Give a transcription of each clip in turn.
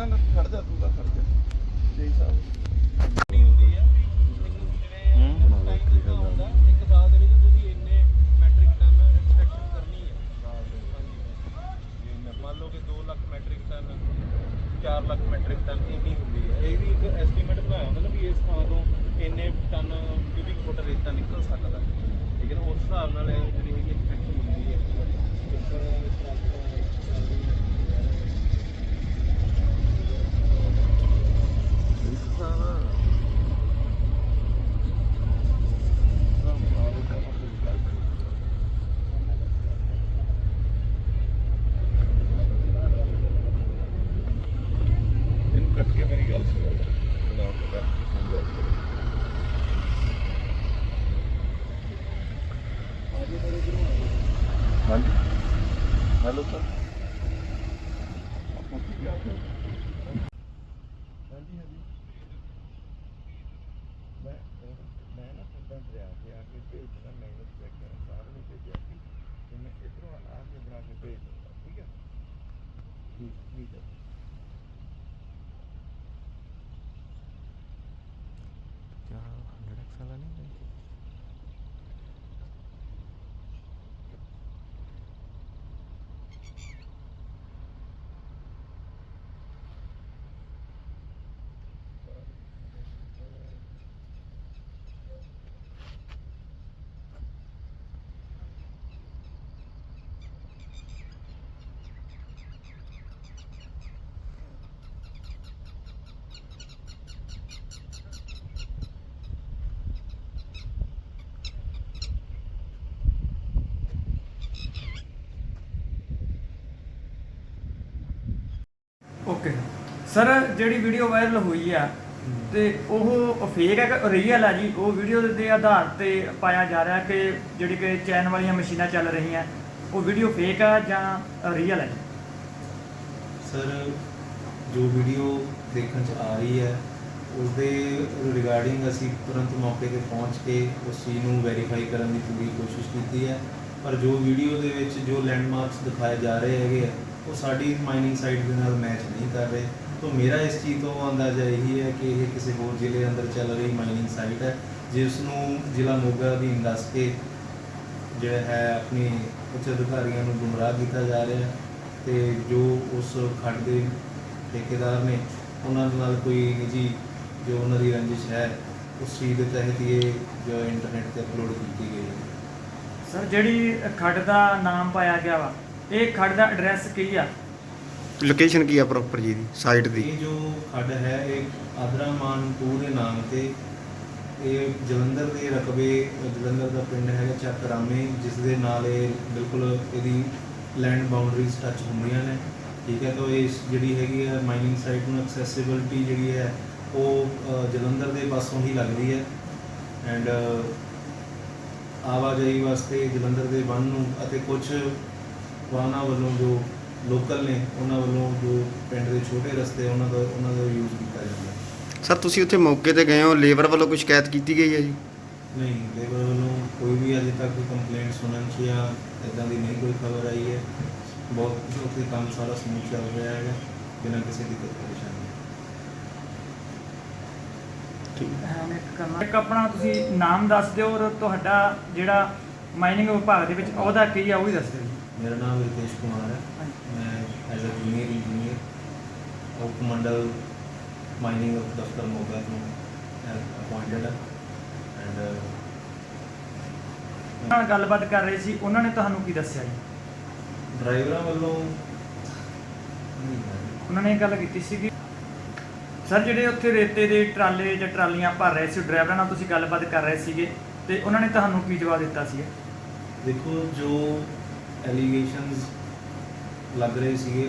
ਨਾ ਨਾ ਖੜ ਜਾ, ਤੂੰ ਤਾਂ ਖੜ ਜਾ। ਜੈ ਸਾਹਿਬ ਇੱਕ ਸਾਲ ਦੇ ਵਿੱਚ ਤੁਸੀਂ ਇੰਨੇ ਮੈਟ੍ਰਿਕ ਟਨ ਐਕਸਪੈਕਟ ਕਰਨੀ ਹੈ ਮੰਨ ਲਓ ਕਿ 2 lakh metric ton 4 lakh metric ton ਇੰਨੀ ਹੁੰਦੀ ਹੈ ਇਹ ਵੀ ਇੱਕ ਐਸਟੀਮੇਟ ਬਣਾਇਆ ਹੁੰਦਾ ਨਾ ਵੀ ਇਸ ਥਾਂ ਤੋਂ ਇੰਨੇ ਟਨ ਕਿਊਬਿਕ ਫੁੱਟ ਰੇਤਾ ਨਿਕਲ ਸਕਦਾ ਠੀਕ ਹੈ ਨਾ ਉਸ ਹਿਸਾਬ ਨਾਲ। ਜਿਹੜੀ ਹੈਗੀ ਐਕਸਪੈਕਟ ਹੁੰਦੀ ਹੈ ਇਸ ਤਰ੍ਹਾਂ ਇਸ ਤਰ੍ਹਾਂ ਇਹਨੂੰ ਕੱਟ ਕੇ ਮੇਰੀ ਗੱਲ ਸੁਣੋ ਨਾ ਕਰ ਹਾਂਜੀ ਹੈਲੋ ਸਰ ਹਾਂਜੀ ਹਾਂਜੀ ਮੈਂ ਮੈਂ ਨਾ ਪਿੰਡਾਂ ਦਰਿਆ ਤੇ ਆ ਕੇ ਭੇਜਣਾ ਮੈਂ ਉਸ ਚੈੱਕ ਕਰਨ ਸਾਰਿਆਂ ਨੂੰ ਭੇਜਿਆ ਸੀ ਤੇ ਮੈਂ ਇਧਰੋਂ ਆ ਕੇ ਬਣਾ ਕੇ ਭੇਜ ਦੂੰਗਾ ਠੀਕ ਹੈ ਠੀਕ ਠੀਕ ਹੈ ਓਕੇ। ਸਰ, ਜਿਹੜੀ ਵੀਡੀਓ ਵਾਇਰਲ ਹੋਈ ਆ, ਤੇ ਉਹ ਫੇਕ ਹੈ ਕਿ ਰੀਅਲ ਆ ਜੀ? ਉਹ ਵੀਡੀਓ ਦੇ ਆਧਾਰ ਤੇ ਪਾਇਆ ਜਾ ਰਿਹਾ ਕਿ ਜਿਹੜੀ ਕਿ ਚੈਨ ਵਾਲੀਆਂ ਮਸ਼ੀਨਾਂ ਚੱਲ ਰਹੀਆਂ, ਉਹ ਵੀਡੀਓ ਫੇਕ ਆ ਜਾਂ ਰੀਅਲ ਹੈ ਜੀ? ਸਰ, ਜੋ ਵੀਡੀਓ ਦੇਖਣ ਚ ਆ ਰਹੀ ਹੈ ਉਸ ਦੇ ਰਿਗਾਰਡਿੰਗ ਅਸੀਂ ਤੁਰੰਤ ਮੌਕੇ ਤੇ ਪਹੁੰਚ ਕੇ ਉਸ ਚੀਜ਼ ਨੂੰ ਵੈਰੀਫਾਈ ਕਰਨ ਦੀ ਪੂਰੀ ਕੋਸ਼ਿਸ਼ ਕੀਤੀ ਹੈ। ਪਰ ਜੋ ਵੀਡੀਓ ਦੇ ਵਿੱਚ ਜੋ ਲੈਂਡਮਾਰਕਸ ਦਿਖਾਏ ਜਾ ਰਹੇ ਹੈਗੇ ਆ ਉਹ ਸਾਡੀ ਮਾਈਨਿੰਗ ਸਾਈਟ ਦੇ ਨਾਲ ਮੈਚ ਨਹੀਂ ਕਰ ਰਹੇ। ਤਾਂ ਮੇਰਾ ਇਸ ਚੀਜ਼ ਤੋਂ ਅੰਦਾਜ਼ਾ ਇਹੀ ਹੈ ਕਿ ਇਹ ਕਿਸੇ ਹੋਰ ਜ਼ਿਲ੍ਹੇ ਅੰਦਰ ਚੱਲ ਰਹੀ ਮਾਈਨਿੰਗ ਸਾਈਟ ਹੈ ਜਿਸ ਨੂੰ ਜ਼ਿਲ੍ਹਾ ਮੋਗਾ ਅਧੀਨ ਦੱਸ ਕੇ ਜਿਹੜਾ ਹੈ ਆਪਣੇ ਉੱਚ ਅਧਿਕਾਰੀਆਂ ਨੂੰ ਗੁੰਮਰਾਹ ਕੀਤਾ ਜਾ ਰਿਹਾ ਹੈ ਤੇ ਜੋ ਉਸ ਖੱਡ ਦੇ ਠੇਕੇਦਾਰ ਨੇ ਉਹਨਾਂ ਦੇ ਨਾਲ ਕੋਈ ਨਿੱਜੀ ਜੋ ਉਹਨਾਂ ਦੀ ਰੰਜਿਸ਼ ਹੈ, ਉਸ ਚੀਜ਼ ਦੇ ਤਹਿਤ ਹੀ ਇਹ ਜੋ ਇੰਟਰਨੈਟ ਤੇ ਅਪਲੋਡ ਕੀਤੀ ਗਈ ਹੈ। ਸਰ, ਜਿਹੜੀ ਖੱਡ ਦਾ ਨਾਮ ਪਾਇਆ ਗਿਆ ਵਾ ਇਹ ਖੱਡ ਦਾ ਐਡਰੈਸ ਕੀ ਆ? ਲੋਕੇਸ਼ਨ ਕੀ ਆ ਪ੍ਰੋਪਰ ਜੀ ਦੀ? ਸਾਈਟ ਦੀ? ਇਹ ਜੋ ਖੱਡ ਹੈ ਇਹ ਆਦਰਾਮਾਨ ਟੂ ਦੇ ਨਾਮ ਤੇ ਇਹ ਜਲੰਧਰ ਦੇ ਰਕਬੇ ਜਲੰਧਰ ਦਾ ਪਿੰਡ ਹੈਗਾ ਚੱਕਰਾਮੇ ਜਿਸ ਦੇ ਨਾਲ ਇਹ ਬਿਲਕੁਲ ਇਹਦੀ ਲੈਂਡ ਬਾਉਂਡਰੀਜ਼ ਟੱਚ ਹੁੰਦੀਆਂ ਨੇ। ਠੀਕ ਹੈ ਤਾਂ ਇਹ ਜਿਹੜੀ ਹੈਗੀ ਹੈ ਮਾਈਨਿੰਗ ਸਾਈਟ ਨੂੰ ਐਕਸੈਸਿਬਿਲਟੀ ਜਿਹੜੀ ਹੈ ਉਹ ਅ, ਜਲੰਧਰ ਦੇ ਪਾਸੋਂ ਹੀ ਲੱਗਦੀ ਹੈ। ਐਂਡ ਆਵਾਜਾਈ ਵਾਸਤੇ ਜਲੰਧਰ ਦੇ ਵਨ ਨੂੰ ਅਤੇ ਕੁਝ ਵਾਹਨਾਂ ਵੱਲੋਂ ਜੋ ਲੋਕਲ ਨੇ ਉਹਨਾਂ ਵੱਲੋਂ ਜੋ ਪਿੰਡ ਦੇ ਛੋਟੇ ਰਸਤੇ ਉਹਨਾਂ ਦਾ ਉਹਨਾਂ ਦਾ ਯੂਜ਼ ਕੀਤਾ ਜਾਂਦਾ ਹੈ। ਸਰ ਤੁਸੀਂ ਉੱਥੇ ਮੌਕੇ ਤੇ ਗਏ ਹੋ ਲੇਬਰ ਵੱਲੋਂ ਕੋਈ ਸ਼ਿਕਾਇਤ ਕੀਤੀ ਗਈ ਹੈ ਜੀ? ਨਹੀਂ ਲੇਬਰ ਵੱਲੋਂ ਕੋਈ ਵੀ ਅਜੇ ਤੱਕ ਕੋਈ ਕੰਪਲੇਂਟ ਸੁਣਨ 'ਚ ਜਾਂ ਇਦਾਂ ਦੀ ਨਹੀਂ ਕੋਈ ਖਬਰ ਆਈ ਹੈ। ਬਹੁਤ ਉੱਥੇ ਕੰਮ ਸਾਰਾ ਸਮੂਥ ਚੱਲ ਰਿਹਾ ਹੈਗਾ ਬਿਨਾਂ ਕਿਸੇ ਦਿੱਕਤ ਪਰੇਸ਼ਾਨੀ ਹਾਂ, ਇੱਕ ਕਰਨਾ ਇੱਕ ਆਪਣਾ ਤੁਸੀਂ ਨਾਮ ਦੱਸ ਦਿਓ ਔਰ ਤੁਹਾਡਾ ਜਿਹੜਾ ਮਾਈਨਿੰਗ ਵਿਭਾਗ ਦੇ ਵਿੱਚ ਉਹਦਾ ਕੀ ਆ ਉਹ ਵੀ ਦੱਸ ਦਿਓ ਮੇਰਾ ਨਾਮ ਰਿਤੇਸ਼ ਕੁਮਾਰ ਹੈ। ਮੈਂ ਐਜ਼ ਅ ਜੂਨੀਅਰ ਇੰਜੀਨੀਅਰ ਉਪ ਮੰਡਲ ਮਾਈਨਿੰਗ ਦਫਤਰ ਮੋਗਾ ਤੋਂ ਅਪਾਇੰਟਡ ਹੈ। ਐਂਡ ਉਹਨਾਂ ਨਾਲ ਗੱਲਬਾਤ ਕਰ ਰਹੇ ਸੀ ਉਹਨਾਂ ਨੇ ਤੁਹਾਨੂੰ ਕੀ ਦੱਸਿਆ ਜੀ? ਡਰਾਈਵਰਾਂ ਵੱਲੋਂ ਨਹੀਂ ਹੈ। ਉਹਨਾਂ ਨੇ ਇਹ ਗੱਲ ਕੀਤੀ ਸੀ ਕਿ ਸਰ ਜਿਹੜੇ ਉੱਥੇ ਰੇਤੇ ਦੇ ਟਰਾਲੇ ਜਾਂ ਟਰਾਲੀਆਂ ਭਰ ਰਹੇ ਸੀ ਡਰਾਈਵਰਾਂ ਨਾਲ ਤੁਸੀਂ ਗੱਲਬਾਤ ਕਰ ਰਹੇ ਸੀਗੇ ਤੇ ਉਹਨਾਂ ਨੇ ਤੁਹਾਨੂੰ ਕੀ ਜਵਾਬ ਦਿੱਤਾ ਸੀ? ਦੇਖੋ ਜੋ ਐਲੀਗੇਸ਼ਨਸ ਲੱਗ ਰਹੇ ਸੀਗੇ।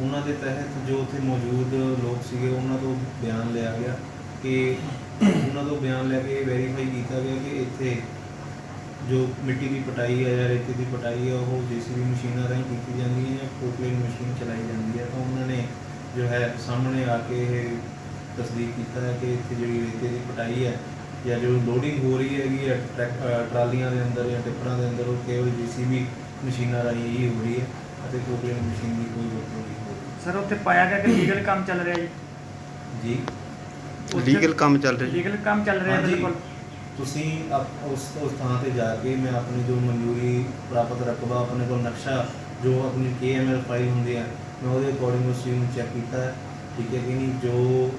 ਉਹਨਾਂ ਦੇ ਤਹਿਤ ਜੋ ਉੱਥੇ ਮੌਜੂਦ ਲੋਕ ਸੀਗੇ, ਉਹਨਾਂ ਤੋਂ ਬਿਆਨ ਲਿਆ ਗਿਆ ਕਿ ਉਹਨਾਂ ਤੋਂ ਬਿਆਨ ਲੈ ਕੇ ਵੈਰੀਫਾਈ ਕੀਤਾ ਗਿਆ ਕਿ ਇੱਥੇ ਜੋ ਮਿੱਟੀ ਦੀ ਪਟਾਈ ਹੈ ਜਾਂ ਰੇਤੇ ਦੀ ਪਟਾਈ ਹੈ ਉਹ ਜੀਸੀਬੀ ਮਸ਼ੀਨਾਂ ਰਾਹੀਂ ਕੀਤੀ ਜਾਂਦੀ ਹੈ ਜਾਂ ਕੋਕਲੇਨ ਮਸ਼ੀਨ ਚਲਾਈ ਜਾਂਦੀ ਹੈ। ਤਾਂ ਉਹਨਾਂ ਨੇ ਜੋ ਹੈ ਸਾਹਮਣੇ ਆ ਕੇ ਇਹ ਤਸਦੀਕ ਕੀਤਾ ਹੈ ਕਿ ਇੱਥੇ ਜਿਹੜੀ ਰੇਤੇ ਦੀ ਪਟਾਈ ਹੈ ਜਾਂ ਜੋ ਲੋਡਿੰਗ ਹੋ ਰਹੀ ਹੈਗੀ ਹੈ ਟਰੈਕ- ਟਰਾਲੀਆਂ ਦੇ ਅੰਦਰ ਜਾਂ ਟਿੱਪਰਾਂ ਦੇ ਅੰਦਰ ਉਹ ਕੇਵਲ ਜੀਸੀਬੀ ਮਸ਼ੀਨਾਂ ਰਾਹੀਂ ਹੀ ਹੋ ਰਹੀ ਹੈ ਅਤੇ ਕੋਕਲੇਨ ਮਸ਼ੀਨ ਦੀ ਕੋਈ ਵਰਤੋਂ ਨਹੀਂ ਹੋ ਰਹੀ। ਸਰ ਉੱਥੇ ਪਾਇਆ ਗਿਆ ਕਿ ਲੀਗਲ ਕੰਮ ਚੱਲ ਰਿਹਾ ਜੀ? ਜੀ। ਲੀਗਲ ਕੰਮ ਚੱਲ ਰਿਹਾ ਜੀ। ਲੀਗਲ ਕੰਮ ਚੱਲ ਰਿਹਾ ਹਾਂਜੀ। ਬਿਲਕੁਲ। ਤੁਸੀਂ ਆਪ- ਉਸ ਉਸ ਥਾਂ ਤੇ ਜਾ ਕੇ ਮੈਂ ਆਪਣੀ ਜੋ ਮਨਜ਼ੂਰੀ ਪ੍ਰਾਪਤ ਰਕਬਾ ਆਪਣੇ ਕੋਲ ਨਕਸ਼ਾ ਜੋ ਆਪਣੀ KML ਫਾਈਲ ਹੁੰਦੀ ਹੈ ਮੈਂ ਉਹਦੇ ਅਕੋਰਡਿੰਗ ਉਸ ਚੀਜ਼ ਨੂੰ ਚੈੱਕ ਕੀਤਾ ਹੈ। ਠੀਕ ਹੈ ਕਿ ਨਹੀਂ? ਜੋ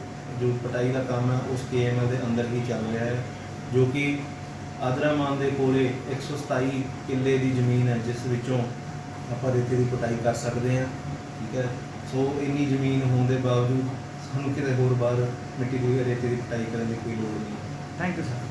ਜੋ ਪਟਾਈ ਦਾ ਕੰਮ ਹੈ, ਉਸ KML ਦੇ ਅੰਦਰ ਹੀ ਚੱਲ ਰਿਹਾ ਹੈ, ਜੋ ਕਿ ਆਦਰਾਮਾਨ ਦੇ ਕੋਲੇ 127 ਕਿੱਲੇ ਦੀ ਜ਼ਮੀਨ ਹੈ, ਜਿਸ ਵਿੱਚੋਂ ਆਪਾਂ ਰੇਤੇ ਦੀ ਪਟਾਈ ਕਰ ਸਕਦੇ ਹਾਂ, ਠੀਕ ਹੈ? ਸੋ ਇੰਨੀ ਜ਼ਮੀਨ ਹੋਣ ਦੇ ਬਾਵਜੂਦ ਸਾਨੂੰ ਕਿਤੇ ਹੋਰ ਬਾਹਰ ਮਿੱਟੀ ਦੀ ਰੇਤੇ ਦੀ ਪਟਾਈ ਕਰਨ ਦੀ ਕੋਈ ਲੋੜ ਨਹੀਂ। ਹੈ ਥੈਂਕ ਯੂ ਸਰ